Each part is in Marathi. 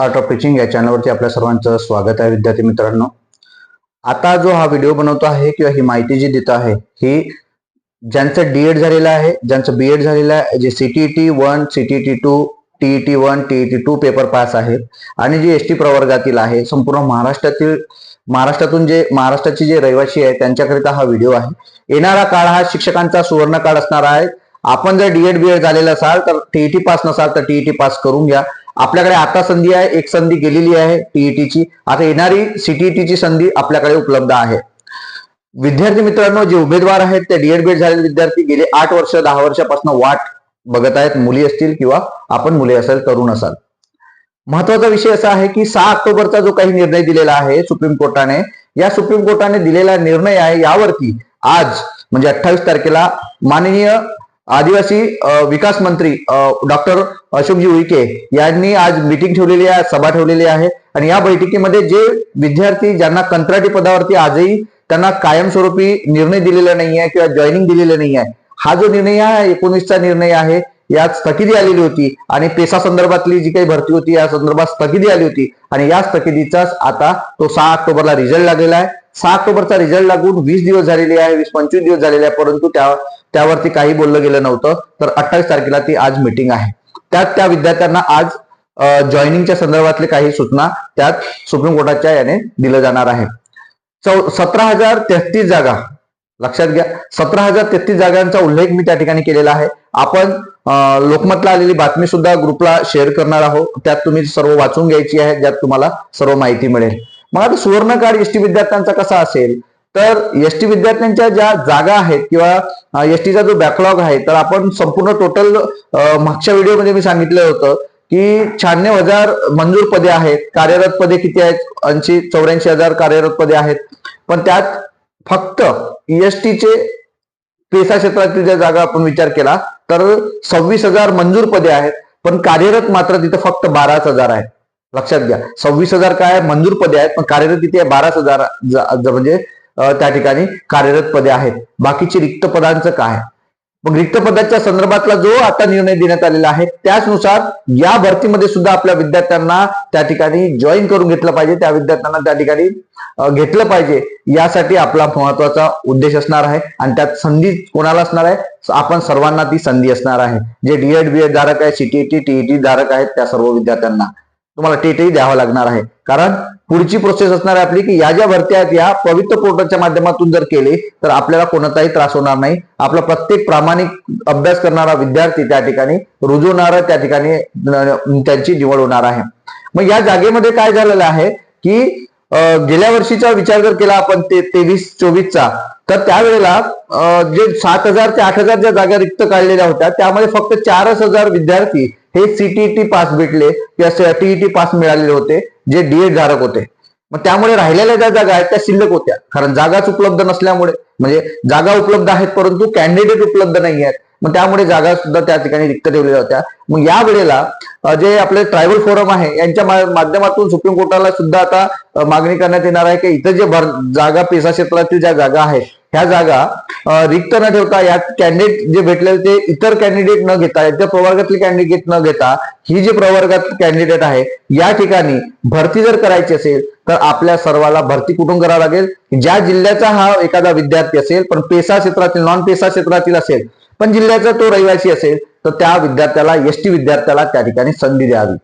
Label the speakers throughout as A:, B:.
A: आर्ट ऑफ टीचिंग या चॅनलवरती आपल्या सर्वांचं स्वागत आहे विद्यार्थी मित्रांनो. आता जो हा व्हिडिओ बनवतो आहे किंवा ही माहिती जी देतो आहे ही ज्यांचं डीएड झालेलं आहे ज्यांचं बीएड झालेलं आहे जे CTT one CTT two TET one TET two paper pass आहेत आणि जे एस टी प्रवर्गातील आहे संपूर्ण महाराष्ट्रातील महाराष्ट्रातून जे महाराष्ट्राचे जे रहिवासी आहे त्यांच्याकरिता हा व्हिडिओ आहे. येणारा काळ हा शिक्षकांचा सुवर्ण काळ असणार आहे. आपण जर डीएड बीएड झालेला असाल तर टीईटी पास नसाल तर टीईटी पास करून घ्या. आपल्याकडे आता संधी आहे एक संधी गेलेली आहे टीईटीची आता येणारी सीटीईटीची संधी आपल्याकडे उपलब्ध आहे. विद्यार्थी मित्रांनो जे उमेदवार आहेत ते डीएड बीएड झालेले विद्यार्थी गेले आठ वर्ष दहा वर्षापासून वाट बघत आहेत. मुली असतील किंवा आपण मुले असेल तरुण असाल. महत्त्वाचा विषय असा आहे की सहा ऑक्टोबरचा जो काही निर्णय दिलेला आहे सुप्रीम कोर्टाने या सुप्रीम कोर्टाने दिलेला निर्णय आहे यावरती आज म्हणजे अठ्ठावीस तारखेला माननीय आदिवासी विकास मंत्री डॉक्टर अशोकजी उईके यांनी आज मीटिंग ठेवलेली आहे सभा ठेवलेली आहे. आणि या बैठकीमध्ये जे विद्यार्थी ज्यांना कंत्राटी पदावरती आजही त्यांना कायमस्वरूपी निर्णय दिलेला नाही आहे किंवा जॉईनिंग दिलेलं नाही आहे हा जो निर्णय आहे एकोणीसचा निर्णय आहे यात स्थगिती आलेली होती. आणि पेसा संदर्भातली जी काही भरती होती या संदर्भात स्थगिती आली होती. आणि या स्थगितीचाच आता तो सहा ऑक्टोबरला रिझल्ट लागलेला आहे. सहा ऑक्टोबरचा रिझल्ट लागून वीस दिवस झालेले आहे वीस पंचवीस दिवस झालेले आहे परंतु त्या त्यावरती काही बोललं गेलं नव्हतं. तर अठ्ठावीस तारखेला ती आज मीटिंग आहे. त्यात त्या विद्यार्थ्यांना आज जॉईनिंगच्या संदर्भातले काही सूचना त्यात सुप्रीम कोर्टाच्या याने दिलं जाणार आहे. चौ सतरा हजार तेहतीस जागा लक्षात घ्या सतरा हजार तेहतीस जागांचा उल्लेख मी त्या ठिकाणी केलेला आहे. आपण लोकमतला आलेली बातमी सुद्धा ग्रुपला शेअर करणार आहोत. त्यात तुम्ही सर्व वाचून घ्यायची आहे ज्यात तुम्हाला सर्व माहिती मिळेल. मग आता सुवर्ण काळ एसटी विद्यार्थ्यांचा कसा असेल? तर एस टी विद्यार्थ्यांच्या ज्या जागा आहेत किंवा एस टीचा जो बॅकलॉग आहे तर आपण संपूर्ण टोटल मागच्या व्हिडिओमध्ये मी सांगितलं होतं की शहाण्णव हजार मंजूर पदे आहेत कार्यरत पदे किती आहेत? ऐंशी चौऱ्याऐंशी हजार कार्यरत पदे आहेत. पण त्यात फक्त एस टीचे पेसा क्षेत्रातील ज्या जागा आपण विचार केला तर सव्वीस हजार मंजूर पदे आहेत. पण कार्यरत मात्र तिथं फक्त बाराच हजार आहेत. लक्षात घ्या. सव्वीस हजार काय? आहे? मंजूर पदे आहेत पण कार्यरत तिथे बाराच हजार म्हणजे त्या ठिकाणी कार्यरत पदे आहेत. बाकीची रिक्त पदांचं काय? मग रिक्त पदाच्या संदर्भातला जो आता निर्णय देण्यात आलेला आहे त्याचनुसार या भरतीमध्ये सुद्धा आपल्या विद्यार्थ्यांना त्या ठिकाणी जॉईन करून घेतलं पाहिजे. त्या विद्यार्थ्यांना त्या ठिकाणी घेतलं पाहिजे. यासाठी आपला महत्त्वाचा उद्देश असणार आहे आणि त्यात संधी कोणाला असणार आहे? आपण सर्वांना ती संधी असणार आहे. जे डीएड बीएड धारक आहे सीटीटी टीईटी धारक आहेत त्या सर्व विद्यार्थ्यांना. तुम्हाला टीटी द्यावा लागणार आहे. कारण पुढची प्रोसेस असणार आहे आपली की या ज्या भरती आहेत या पवित्र पोर्टलच्या माध्यमातून जर केले तर आपल्याला कोणताही त्रास होणार नाही. आपला प्रत्येक प्रामाणिक अभ्यास करणारा विद्यार्थी त्या ठिकाणी रुजवणारा त्या ठिकाणी त्यांची निवड होणार आहे. मग या जागेमध्ये काय झालेलं आहे की गेल्या वर्षीचा विचार जर केला आपण ते तेवीस चोवीसचा तर त्यावेळेला जे सात हजार ते आठ हजार ज्या जागा रिक्त काढलेल्या होत्या त्यामध्ये फक्त चारच हजार विद्यार्थी हे सीटीईटी पास भेटले किंवा टीईटी पास मिळालेले होते जे डीएड धारक होते. मग त्यामुळे राहिलेल्या ज्या जागा आहेत त्या शिल्लक होत्या. कारण जागाच उपलब्ध नसल्यामुळे म्हणजे जागा उपलब्ध आहेत परंतु कॅन्डिडेट उपलब्ध नाही आहेत. मग त्यामुळे जागा सुद्धा त्या ठिकाणी रिक्त ठेवलेल्या होत्या. मग या वेळेला जे आपले ट्रायबल फोरम आहे यांच्या माध्यमातून सुप्रीम कोर्टाला सुद्धा आता मागणी करण्यात येणार आहे की इथं जे भर जागा पेसा क्षेत्रातील ज्या जागा आहेत ह्या जागा रिक्त न ठेवता यात कॅन्डिडेट जे भेटलेले ते इतर कॅन्डिडेट न घेता इतर प्रवर्गातले कॅन्डिडेट न घेता ही जे प्रवर्गात कॅन्डिडेट आहे या ठिकाणी भरती जर करायची असेल तर आपल्या सर्वाला भरती कुठून करावं लागेल? ज्या जिल्ह्याचा हा एखादा विद्यार्थी असेल पण पेसा क्षेत्रातील नॉन पेसा क्षेत्रातील असेल पण जिल्ह्याचा तो रहिवासी असेल तर त्या विद्यार्थ्याला एस टी विद्यार्थ्याला त्या ठिकाणी संधी द्यावी.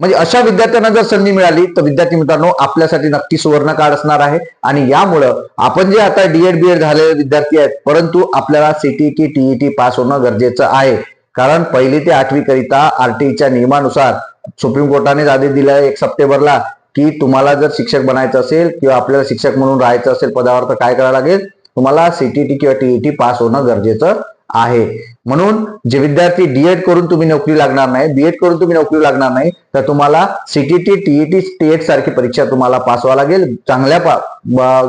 A: म्हणजे अशा विद्यार्थ्यांना जर संधी मिळाली तर विद्यार्थी मित्रांनो आपल्यासाठी नक्की सुवर्ण काळ असणार आहे. आणि यामुळं आपण जे आता डीएड बीएड झालेले विद्यार्थी आहेत परंतु आपल्याला सीटीटी टीईटी पास होणं गरजेचं आहे. कारण पहिली ते आठवी करिता आरटीईच्या नियमानुसार सुप्रीम कोर्टाने आदेश दिला एक सप्टेंबरला की तुम्हाला जर शिक्षक बनायचं असेल किंवा आपल्याला शिक्षक म्हणून राहायचं असेल पदावर तर काय करावं लागेल? तुम्हाला सीटीटी किंवा टीईटी पास होणं गरजेचं आहे. म्हणून जे विद्यार्थी डीएड करून तुम्ही नोकरी लागणार नाही बीएड करून तुम्ही नोकरी लागणार नाही तर तुम्हाला सीटीटी टीईटी टेट सारखी परीक्षा तुम्हाला पास व्हावं लागेल चांगल्या पा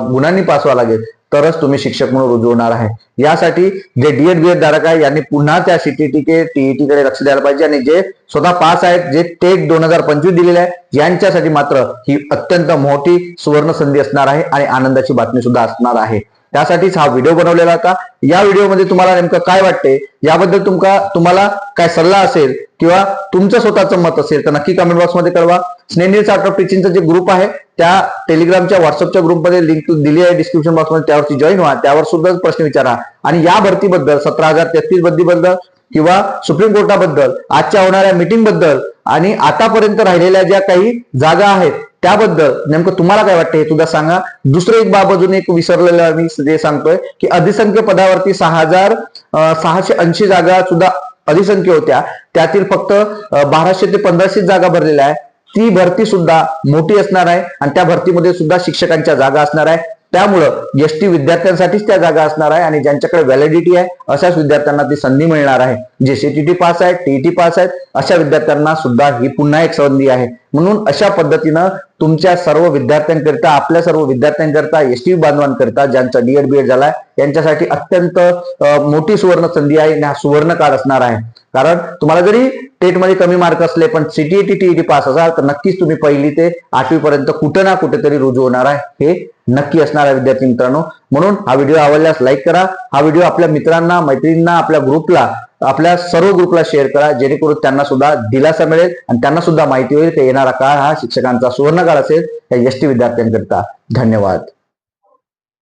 A: गुणांनी पास व्हावं लागेल तरच तुम्ही शिक्षक म्हणून रुजू होणार आहे. यासाठी जे डीएड बीएड धारक आहे यांनी पुन्हा त्या सीटीटी के टीईटी कडे लक्ष द्यायला पाहिजे आणि जे स्वतः पास आहेत जे टेट दोन हजार पंचवीस दिलेले आहे यांच्यासाठी मात्र ही अत्यंत मोठी सुवर्ण संधी असणार आहे आणि आनंदाची बातमी सुद्धा असणार आहे. त्यासाठीच हा व्हिडिओ बनवलेला होता. या व्हिडिओमध्ये तुम्हाला नेमकं काय वाटते याबद्दल तुमका तुम्हाला काय सल्ला असेल किंवा तुमचं स्वतःचं मत असेल तर नक्की कमेंट बॉक्समध्ये कळवा. स्नेनील आर्ट ऑफ टीचिंगचं जे ग्रुप आहे त्या टेलिग्रामच्या व्हॉट्सअपच्या ग्रुपमध्ये लिंक दिली आहे डिस्क्रिप्शन बॉक्समध्ये त्यावरती जॉईन व्हा. त्यावर सुद्धा प्रश्न विचारा. आणि या भरतीबद्दल सतरा हजार तेहतीस भरतीबद्दल किंवा सुप्रीम कोर्टाबद्दल आजच्या होणाऱ्या मीटिंगबद्दल आणि आतापर्यंत राहिलेल्या ज्या काही जागा आहेत त्याबद्दल नेमकं तुम्हाला काय वाटतं हे सुद्धा सांगा. दुसरं एक बाब अजून एक विसरलेलं मी जे सांगतोय की अधिसंख्य पदावरती सहा हजार सहाशे ऐंशी जागा सुद्धा अधिसंख्य होत्या. त्यातील फक्त बाराशे ते पंधराशे जागा भरलेल्या आहे ती भरती सुद्धा मोठी असणार आहे आणि त्या भरतीमध्ये सुद्धा शिक्षकांच्या जागा असणार आहे त्यामुळं एस टी विद्यार्थ्यांसाठीच त्या जागा असणार आहे आणि ज्यांच्याकडे व्हॅलिडिटी आहे अशाच विद्यार्थ्यांना ती संधी मिळणार आहे. जे सीटीटी पास आहेत टीईटी पास आहेत अशा विद्यार्थ्यांना सुद्धा ही पुन्हा एक संधी आहे. म्हणून अशा पद्धतीनं तुमच्या सर्व विद्यार्थ्यांकरिता आपल्या सर्व विद्यार्थ्यांकरिता एस टी बांधवांकरिता ज्यांचा डीएड बीएड झालाय यांच्यासाठी अत्यंत मोठी सुवर्ण संधी आहे आणि हा सुवर्ण काळ असणार आहे. कारण तुम्हाला जरी टेटमध्ये कमी मार्क असले पण सीटीईटी टीईटी पास असाल तर नक्कीच तुम्ही पहिली ते आठवी पर्यंत कुठे ना कुठेतरी रुजू होणार आहे. हे नक्की असणार आहे विद्यार्थी मित्रांनो. म्हणून हा व्हिडिओ आवडल्यास लाईक करा. हा व्हिडिओ आपल्या मित्रांना मैत्रिणींना आपल्या ग्रुपला आपल्या सर्व ग्रुपला शेअर करा. जेणेकरून त्यांना सुद्धा दिलासा मिळेल आणि त्यांना सुद्धा माहिती होईल. की येणारा काळ हा शिक्षकांचा सुवर्ण काळ असेल. या एस टी विद्यार्थ्यांकरिता धन्यवाद.